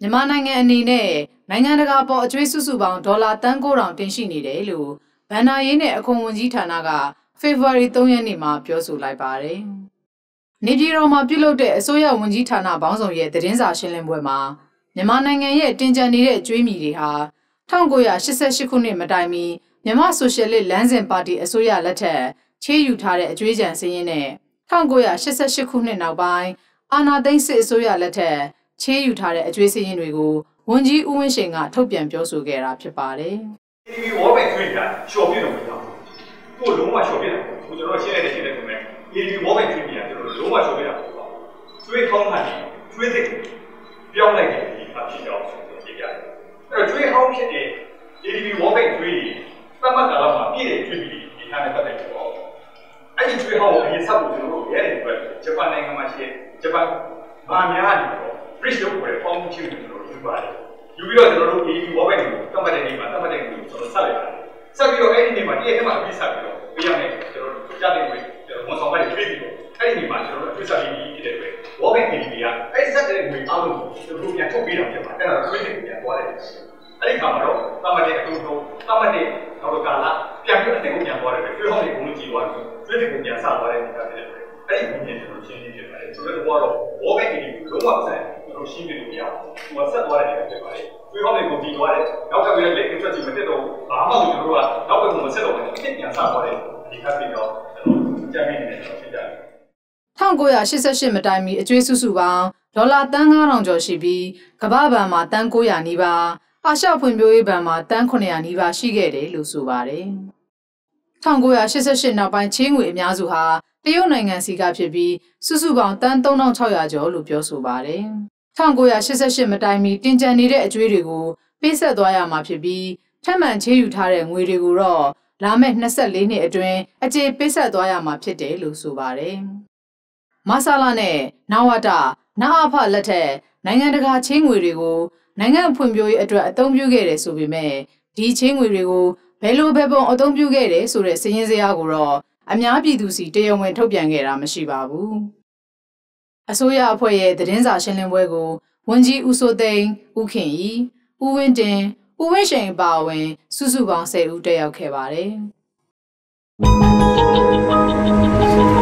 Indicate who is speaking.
Speaker 1: မြန်မာနိုင်ငံအနေနဲ့နိုင်ငံတကာပေါ်အကျွေးစုစုပေါင်းဒေါ်လာတန်း9000တင်ရှိနေတယ်လို့ဗန်နာရေးနဲ့အခွန်ဝန်ကြီးဌာနကဖေဖော်ဝါရီ3ရက်နေ့မှာပြောဆိုလိုက်ပါတယ်။နေပြည်တော်မှာပြုလုပ်တဲ့အစိုးရဝန်ကြီးဌာနပေါင်းစုံရဲ့သတင်းစာရှင်းလင်းပွဲမှာမြန်မာနိုင်ငံရဲ့တင်ကြံနေတဲ့ကျွေးမြီတွေဟာ1988ခုနှစ်မတိုင်မီမြန်မာဆိုရှယ်လစ်လမ်းစဉ်ပါတီအစိုးရလက်ထက်ချေးယူထားတဲ့အကျွေးကြံစည်းရင်းနဲ့1988ခုနှစ်နောက်ပိုင်းအာဏာသိမ်းစစ်အစိုးရလက်ထက် ချေးယူထားတဲ့အကျွေးစည်းရင်းတွေကိုဝန်ကြီးဦးဝင်းရှိန်ကထုတ်ပြန်ပြောဆိုခဲ့တာဖြစ်ပါတယ်။
Speaker 2: TV ဝေါ်ပဲထွေးတာလျှော်ပြတော့မရဘူး။ကိုလုံးဝလျှော်ပြတာ။ကိုကျွန်တော်ရှင်းလိုက်တယ်ရှင်းလိုက်တယ်မယ်။ TV ဝေါ်ပဲထွေးပြကျွန်တော်လုံးဝလျှော်ပြတာပေါ့။ကျွေးကောင်းတာကျွေးတဲ့ပြောင်းလိုက်တယ်ဒီအဖြစ်တော့ဖြစ်ကြတယ်။အဲ့တော့ကျွေးဟောင်းဖြစ်တဲ့ TV ဝေါ်ပဲထွေးသတ်မှတ်တာတော့ပြည့်တဲ့ကျွေးပြီးဒီထားနဲ့ပတ်သက်ပြီးတော့အဲ့ဒီကျွေးဟောင်းကိုအရင်ဆက်ဖို့ကျွန်တော်တို့ရဲတယ်အတွက်ဂျပန်နိုင်ငံမှာရှိတဲ့ဂျပန်မာများနေတော့ bridge လို့ခေါ်တဲ့ form ချင်းကိုကျွန်တော်တို့ယူပါတယ်ယူပြီးတော့ကျွန်တော်တို့ဒီ web ကိုတတ်မှတ်တဲ့နေ့မှာတတ်မှတ်တဲ့နေ့ကိုကျွန်တော်ဆက်လိုက်ပါတယ်ဆက်ပြီးတော့အဲ့ဒီနေ့မှာဒီနေ့မှာအပြီးဆက်ပြီးတော့ပြရမယ်ကျွန်တော်တို့ကြားတဲ့ဝင်ကျွန်တော်ဝန်ဆောင်ပိုင်းတွေပြီးတော့အဲ့ဒီနေ့မှာကျွန်တော်တို့အပြီးဆက်ပြီးဖြစ်တဲ့အတွက် web activity ကအဲ့ဒီဆက်တဲ့ငွေအားလုံးကိုကျွန်တော်တို့ပြန်ထုတ်ပေးတာဖြစ်ပါတယ်အဲ့ဒါ credit ကိုပြန်သွားတယ်အဲ့ဒီခါမှာတော့တတ်မှတ်တဲ့အတူတူတတ်မှတ်တဲ့နောက်တော့ကာလပြန်ပြီးအစ်ကိုပြန်သွားတယ်ပဲကျွေးဟောင်းတွေဘုံလုံးကြည့်သွားတယ် credit ကိုပြန်ဆသွားတဲ့နေတာဖြစ်တယ်အဲ့ဒီဘုံနဲ့ကျွန်တော်ရှင်းပြဖြစ်ပါတယ်ကျွန်တော်တို့ကတော့ web activity ကိုလုံးဝဆက်ကျွန်တော်ရှင်းပြလို့မရဘူး။ဟို ဆက်သွားတယ်ဖြစ်ပါတယ်။ကျွေးဟောင်းတွေကိုတည်သွားတယ်။နောက်ကပြီးလည်း interest ကြီးမတက်တော့ဘာမှကျွန်တော်တို့ကနောက်ဘက်ကိုမဆက်တော့ဘူး။တစ်ပြန်ဆသွားတယ်။ဒီခါပြီးတော့ကျွန်တော်ကြံမိနေတယ်ကျွန်တော်ဖြစ်ကြတယ်။
Speaker 1: 1988မတိုင်မီအကျွေးစုစုပေါင်းဒေါ်လာတန်း9000ကျော်ရှိပြီးကမ္ဘာ့ဘဏ်မှာတန်း900နီးပါးအာရှဖွံ့ဖြိုးရေးဘဏ်မှာတန်း900နီးပါးရှိခဲ့တယ်လို့ဆိုပါတယ်။1988နောက်ပိုင်းချင်းငွေအများစုဟာတရုတ်နိုင်ငံစီကဖြစ်ပြီးစုစုပေါင်းတန်း3600ကျော်လို့ပြောဆိုပါတယ်။ 1988မတိုင်မီတင်ကြံနေတဲ့အကျွေးတွေကိုပေးဆက်သွားရမှာဖြစ်ပြီးထပ်မံချေးယူထားတဲ့ငွေတွေကိုတော့လာမယ့်24နှစ်အတွင်းအကျေပေးဆက်သွားရမှာဖြစ်တယ်လို့ဆိုပါတယ်။မဆာလာနဲ့နဝတာနာအဖလက်ထက်နိုင်ငံတကာချင်းငွေတွေကိုနိုင်ငံဖွံ့ဖြိုးရေးအတွက်အသုံးပြုခဲ့တယ်ဆိုပေမဲ့ဒီချင်းငွေတွေကိုဘယ်လိုပဲပုံအသုံးပြုခဲ့တယ်ဆိုတဲ့စည်ရင်းစရာကိုတော့အများပြည်သူစီတရားဝင်ထုတ်ပြန်ခဲ့တာမရှိပါဘူး။ အစိုးရအဖွဲ့ရဲ့သတင်းစာရှင်းလင်းပွဲကိုဝန်ကြီးဦးစိုးသိန်း၊ဦးခင်ဤ၊ဦးဝင်းတင်၊ဦးဝင်းရှိန်ပါဝင် စုစုပေါင်း10ဦးတက်ရောက်ခဲ့ပါတယ်။